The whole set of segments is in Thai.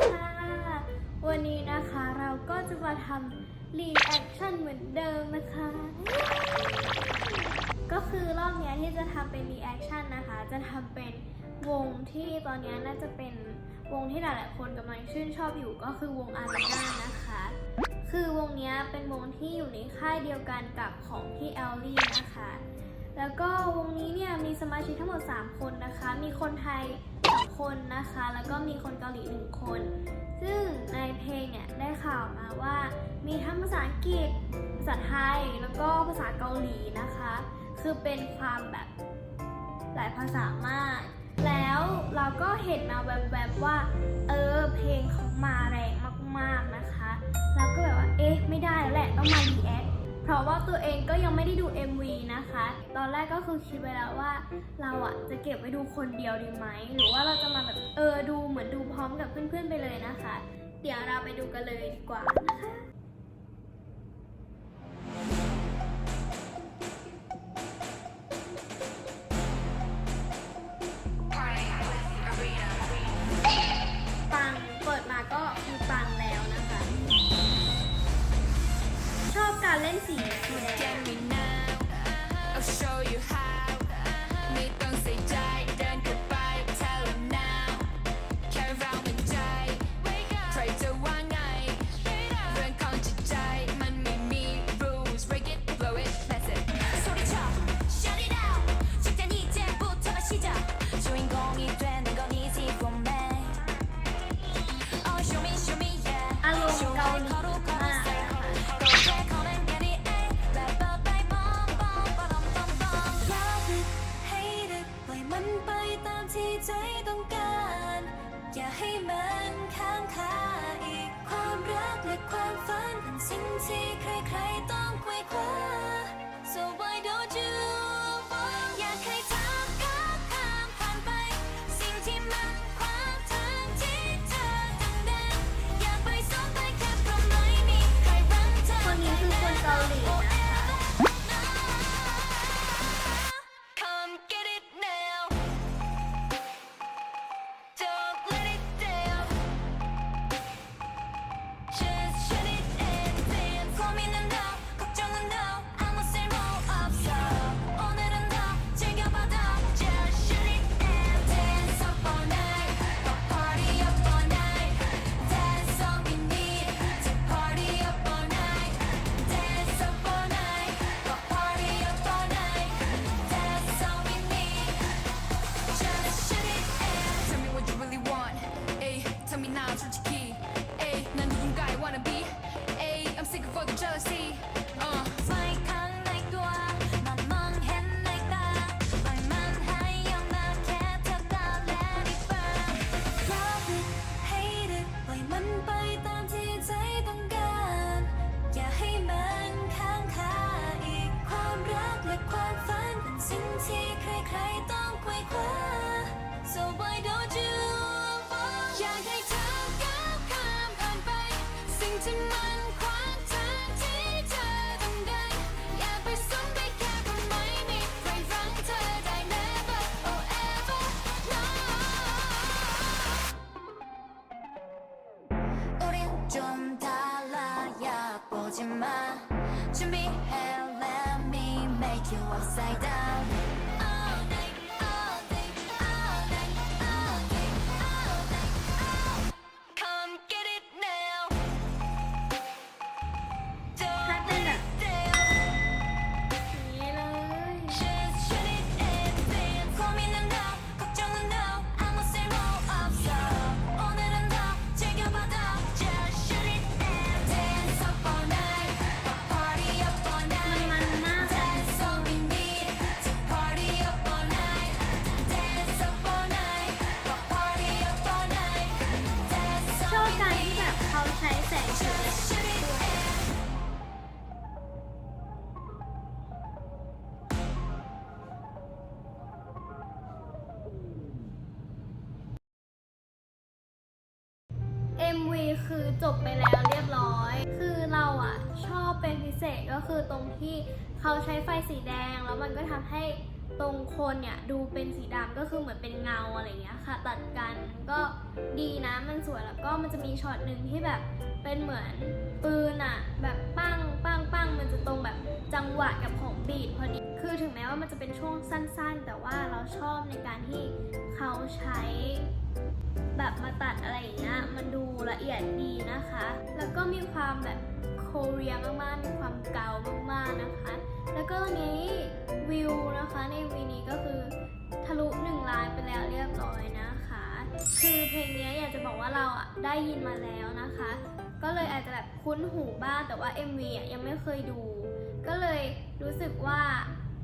ค่ะ วันนี้นะคะเราก็จะมาทำรีแอคชั่นเหมือนเดิมนะคะ ก็คือรอบนี้ที่จะทำเป็นรีแอคชั่นนะคะ จะทำเป็นวงที่ตอนนี้น่าจะเป็นวงที่หลายๆคนกำลังชื่นชอบอยู่ก็คือวงอารีนานะคะ คือวงนี้เป็นวงที่อยู่ในค่ายเดียวกันกับของพี่แอลลี่นะคะ แล้วก็วงนี้เนี่ยมีสมาชิกทั้งหมด 3 คนนะคะ มีคนไทย 2 คนนะคะ แล้วก็มีคนเกาหลี 1 คน ซึ่งในเพลงเนี่ยได้ข่าวมาว่ามีทั้งภาษาอังกฤษ ภาษาไทย แล้วก็ภาษาเกาหลีนะคะ คือเป็นความแบบหลายภาษามาก แล้วเราก็เห็นมาแวบๆว่า เออ เพลงเขามาแรงมากๆนะคะ แล้วก็แบบว่า เอ๊ะ ไม่ได้แล้วแหละ ต้องมาดีแอค เพราะว่าตัวเองก็ยังไม่ได้ดู MV นะคะ ตอนแรกก็คือคิดไปแล้วว่า เราอะจะเก็บไว้ดูคนเดียวดีไหม หรือว่าเราจะมาแบบเออดูเหมือนดูพร้อมกับเพื่อนๆไปเลยนะคะ เดี๋ยวเราไปดูกันเลยดีกว่านะคะ เล่นสีสีแดง มันไปตามที่ใจต้องการ อย่าให้มันข้างคาอีกความรักและความฝันเป็นสิ่งที่ใครๆต้องไขว่คว้า so why tell me now, you upside down วีคือจบไปแล้วเรียบร้อย คือเราอะชอบเป็นพิเศษก็คือตรงที่เขาใช้ไฟสีแดง แล้วมันก็ทำให้ตรงโคนเนี่ยดูเป็นสีดำก็คือเหมือนเป็นเงาอะไรเงี้ยค่ะ ตัดกันก็ดีนะมันสวยแล้วก็มันจะมีช็อตหนึ่งที่แบบ เป็นเหมือนปืนอะแบบปั้งปั้งปั้งมันจะตรงแบบจังหวะกับของบีดพอดี คือถึงแม้ว่ามันจะเป็นช่วงสั้นๆ แต่ว่าเราชอบในการที่เขาใช้แบบมาตัดอะไรอย่างเงี้ยมันดูละเอียดดีนะคะ แล้วก็มีความแบบโคเรียมากๆ มีความเกามากๆนะคะ แล้วก็นี้วิวนะคะในวีนี้ก็คือทะลุ1ล้านไปแล้วเรียบร้อยนะคะ คือเพลงนี้อยากจะบอกว่าเราอะได้ยินมาแล้วนะคะ ก็เลยอาจจะแบบคุ้นหูบ้างแต่ว่า MV อะยังไม่เคยดู ก็เลยรู้สึกว่า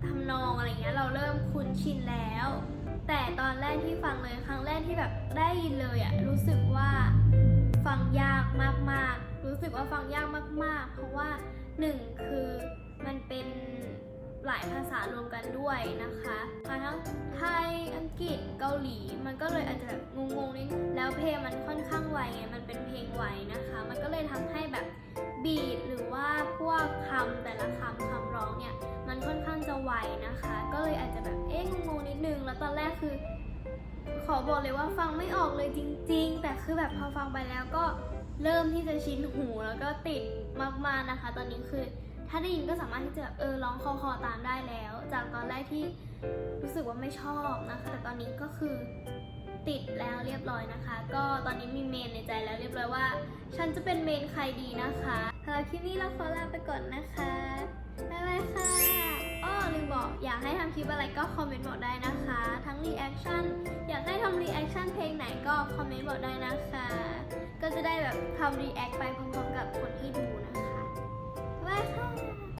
ทำนองอะไรเงี้ยเราเริ่มคุ้นชินแล้ว แต่ตอนแรกที่ฟังเลยครั้งแรกที่แบบได้ยินเลยอะรู้สึกว่าฟังยากมากๆ รู้สึกว่าฟังยากมาก ๆ เพราะว่าหนึ่งคือมันเป็นหลายภาษารวมกันด้วยนะคะทั้งไทย อังกฤษ เกาหลี มันก็เลยอาจจะแบบงงๆนิด แล้วเพลงมันค่อนข้างไวไง มันเป็นเพ ไวนะคะ มันก็เลยทำให้แบบบีทหรือว่าพวกคำแต่ละคำคำร้องเนี่ยมันค่อนข้างจะไวนะคะ ก็เลยอาจจะแบบเอ๊ะงงนิดนึง แล้วตอนแรกคือ ขอบอกเลยว่าฟังไม่ออกเลยจริง ๆ แต่คือแบบพอฟังไปแล้วก็เริ่มที่จะชินหูแล้วก็ติดมากๆนะคะ ตอนนี้คือถ้าได้ยินก็สามารถที่จะแบบเออร้องคอคอๆตามได้แล้ว จากตอนแรกที่รู้สึกว่าไม่ชอบนะคะ แต่ตอนนี้ก็คือ ติดแล้วเรียบร้อยนะคะ ก็ตอนนี้มีเมนในใจแล้วเรียบร้อยว่า ฉันจะเป็นเมนใครดีนะคะสำหรับคลิปนี้เราขอลาไปก่อนนะคะ บ๊ายบายค่ะอ้อลืมบอกอยากให้ทำคลิปอะไรก็คอมเมนต์บอกได้นะคะ ทั้งรีแอคชั่นอยากให้ทำรีแอคชั่นเพลงไหนก็คอมเมนต์บอกได้นะคะ ก็จะได้แบบทำรีแอคไปพร้อมๆกับคนที่ดูนะคะ